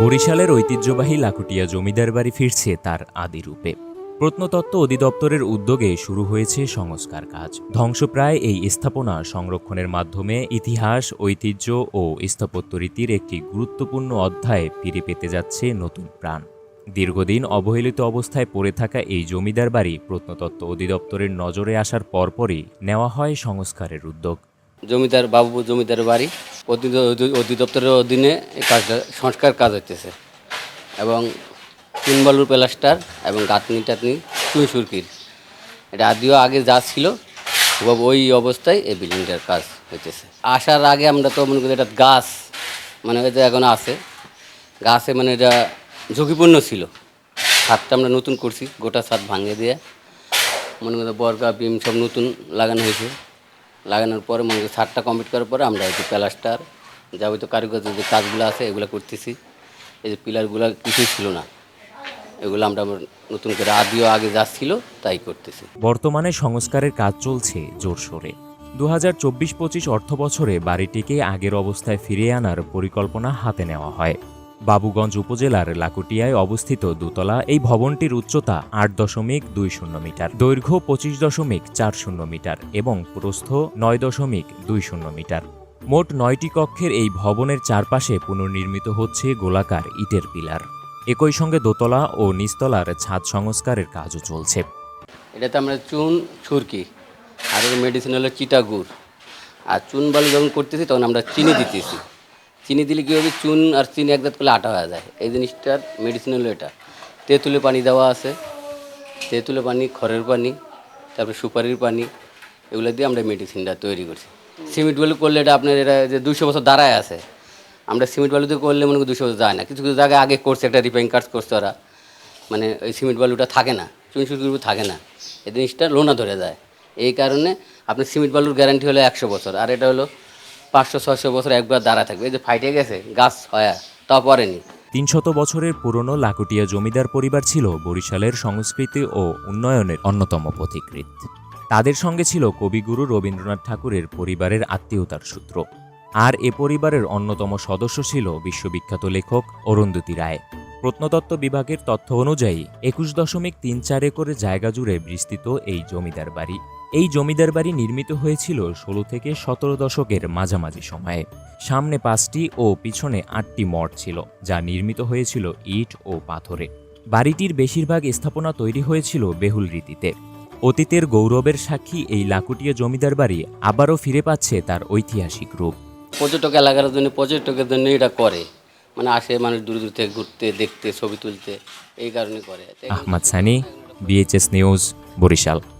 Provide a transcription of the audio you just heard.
বরিশালের ঐতিহ্যবাহী লাকুটিয়া জমিদার বাড়ি ফিরছে তার আদি রূপে। প্রত্নতত্ত্ব অধিদপ্তরের উদ্যোগে শুরু হয়েছে সংস্কার কাজ। ধ্বংসপ্রায় এই স্থাপনা সংরক্ষণের মাধ্যমে ইতিহাস, ঐতিহ্য ও স্থাপত্য রীতির একটি গুরুত্বপূর্ণ অধ্যায়ে ফিরে পেতে যাচ্ছে নতুন প্রাণ। দীর্ঘদিন অবহেলিত অবস্থায় পড়ে থাকা এই জমিদার বাড়ি প্রত্নতত্ত্ব অধিদপ্তরের নজরে আসার পরপরই নেওয়া হয় সংস্কারের উদ্যোগ। জমিদার বাবু, জমিদার বাড়ি অধি- অধি- অধিদপ্তরের অধীনে এই কাজটা, সংস্কার কাজ হচ্ছে এবং তিন বালুর প্লাস্টার এবং গাঁতনি টাতনি চুই সুরকির। এটা আদিও আগে যা ছিল ওই অবস্থায় এই বিল্ডিংটার কাজ হইতেছে। আসার আগে আমরা তো মনে করি এটা গাছ মানে এটা এখন আছে। গাছে মানে এটা ঝুঁকিপূর্ণ ছিল। ছাদটা আমরা নতুন করছি, গোটা ছাদ ভাঙে দিয়ে। মনে করি বর্গা বিম সব নতুন লাগানো হয়েছে। লাগানোর পরে মনে ছাদটা কমপ্লিট করার পরে আমরা এই যে প্লাস্টার যাবতীয় কারিগর যে কাজগুলো আছে, এগুলো করতেছি। এই যে পিলারগুলো কিছুই ছিল না। এগুলো আমরা নতুন করে আদিও আগে যা ছিল তাই করতেছি। বর্তমানে সংস্কারের কাজ চলছে জোরসোরে দু হাজার চব্বিশ পঁচিশ অর্থ বছরে বাড়িটিকে আগের অবস্থায় ফিরিয়ে আনার পরিকল্পনা হাতে নেওয়া হয়। বাবুগঞ্জ উপজেলার লাকুটিয়ায় অবস্থিত দোতলা এই ভবনটির উচ্চতা আট দশমিক দুই শূন্য মিটার, দৈর্ঘ্য পঁচিশ দশমিক চার শূন্য মিটার এবং প্রস্থ নয় দশমিক দুই শূন্য মিটার। মোট নয়টি কক্ষের এই ভবনের চারপাশে পুনর্নির্মিত হচ্ছে গোলাকার ইটের পিলার। একই সঙ্গে দোতলা ও নিচতলার ছাদ সংস্কারের কাজও চলছে। এটাতে আমরা চুন, ছুরকি আর মেডিসিন হলো চিটা গুড় আর চুন বালু যখন করতেছি তখন আমরা চিনি দিতেছি। চিনি দিলে কী হবে? চুন আর চিনি একদাত করলে আটা হয়ে যায়। এই জিনিসটার মেডিসিন এটা। তেঁতুলে পানি দেওয়া আছে। তেঁতুলে পানি, খড়ের পানি, তারপরে সুপারির পানি, এগুলো দিয়ে আমরা মেডিসিনটা তৈরি করছি। সিমেন্ট বালু করলে এটা আপনার এটা যে দুশো বছর দাঁড়ায় আছে। আমরা সিমেন্ট বালু দিয়ে করলে মনে করি দুশো বছর যায় না। কিছু কিছু জায়গায় আগে করছে, একটা রিপেয়ারিং কাজ করছে ওরা। মানে ওই সিমেন্ট বালুটা থাকে না, চুন সুরকিগুলো থাকে না। এই জিনিসটা লোনা ধরে যায়। এই কারণে আপনার সিমেন্ট বালুর গ্যারান্টি হলো একশো বছর। আর এটা হলো পাঁচশো, ছয়শো বছর একবার দাঁড়া থাকবে। এই যে ফাইটে গেছে, গাছ হয় তা পড়েনি। তিনশত বছরের পুরনো লাকুটিয়া জমিদার পরিবার ছিল বরিশালের সংস্কৃতি ও উন্নয়নের অন্যতম পথিকৃৎ। তাদের সঙ্গে ছিল কবিগুরু রবীন্দ্রনাথ ঠাকুরের পরিবারের আত্মীয়তার সূত্র। আর এ পরিবারের অন্যতম সদস্য ছিল বিশ্ববিখ্যাত লেখক অরুন্ধতী রায়। প্রত্নতত্ত্ব বিভাগের তথ্য অনুযায়ী, একুশ দশমিক তিন চার একরের জায়গা জুড়ে বিস্তৃত এই জমিদার বাড়ি। এই জমিদার বাড়ি নির্মিত হয়েছিল ষোলো থেকে সতেরো দশকের মাঝামাঝি সময়ে। সামনে পাঁচটি ও পিছনে আটটি মঠ ছিল যা নির্মিত হয়েছিল ইট ও পাথরে। বাড়িটির বেশিরভাগ স্থাপনা তৈরি হয়েছিল বেহুল রীতিতে। অতীতের গৌরবের সাক্ষী এই লাকুটিয়া জমিদার বাড়ি আবারও ফিরে পাচ্ছে তার ঐতিহাসিক রূপ। পর্যটক এলাকার জন্য পর্যটকের জন্য এটা করে। মানে আসে মানুষ দূর দূর থেকে ঘুরতে দেখতে ছবি তুলতে এই কারণে করে। Ahmad Sani BHS news Barishal.